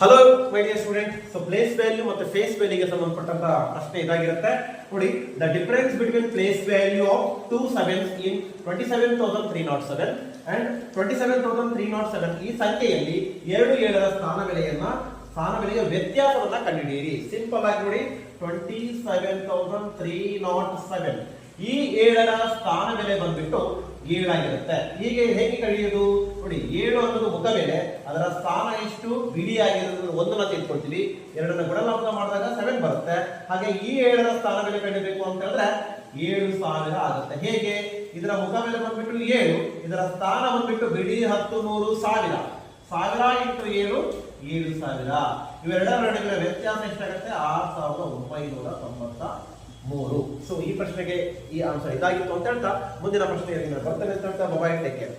Hello my dear student so place value ಮತ್ತು face ವ್ಯಾಲ್ಯೂಗೆ ಸಂಬಂಧಪಟ್ಟಂತ ಪ್ರಶ್ನೆ ಇದಾಗಿರುತ್ತೆ. ನೋಡಿ the difference between place value of two seven in twenty seven thousand three not seven and twenty seven thousand three not seven ಈ ಸಂಖ್ಯೆಯಲ್ಲಿ ಎರಡು ಏಳರ ಸ್ಥಾನ ಬೆಲೆಯನ್ನ ಸ್ಥಾನ ಬೆಲೆಯ ವ್ಯತ್ಯಾಸವನ್ನ ಕಂಡುಹಿಡಿಯಿರಿ ಸಿಂಪಲ್ ಆಗಿ ನೋಡಿ twenty seven thousand three not seven ಈ ಏಳರ ಸ್ಥಾನ ಬೆಲೆ ಬಂದ್ಬಿಟ್ಟು ಏಳಾಗಿರುತ್ತೆ. ಹೀಗೆ ಹೇಗೆ ಕಳೆಯೋದು? ನೋಡಿ, ಏಳು ಅನ್ನೋದು ಮುಖ ಮೇಲೆ ಅದರ ಸ್ಥಾನ ಎಷ್ಟು? ಬಿಡಿ ಆಗಿರೋದನ್ನು ಒಂದನ್ನ ತೆಗೆದುಕೊಳ್ತೀವಿ. ಎರಡನ್ನ ಗುಣಲಬ್ಧ ಮಾಡಿದಾಗ ಸೆವೆನ್ ಬರುತ್ತೆ. ಹಾಗೆ ಈ ಏಳರ ಸ್ಥಾನ ಬೆಲೆ ಕಂಡಿಬೇಕು ಅಂತ ಹೇಳಿದ್ರೆ ಏಳು ಸಾವಿರ ಆಗುತ್ತೆ. ಹೇಗೆ? ಇದರ ಮುಖ ಮೇಲೆ ಬಂದ್ಬಿಟ್ಟು ಏಳು, ಇದರ ಸ್ಥಾನ ಬಂದ್ಬಿಟ್ಟು ಬಿಡಿ ಹತ್ತು ನೂರು ಸಾವಿರ. ಸಾವಿರ ಇಂಟು ಏಳು ಏಳು ಸಾವಿರ. ಇವೆರಡರ ನಡುವಿನ ವ್ಯತ್ಯಾಸ ಎಷ್ಟಾಗುತ್ತೆ? ಆರು ಸಾವಿರದ ಒಂಬೈನೂರ ತೊಂಬತ್ತ ಮೂರು ಸೊ ಈ ಪ್ರಶ್ನೆಗೆ ಈ ಆನ್ಸರ್ ಇದಾಗಿತ್ತು ಅಂತ ಹೇಳ್ತಾ, ಮುಂದಿನ ಪ್ರಶ್ನೆಯಲ್ಲಿ ನಾನು ಬರ್ತೇನೆ ಅಂತ ಹೇಳ್ತಾ ಮೊಬೈಲ್ ಟೇಕ್ ಕೇರ್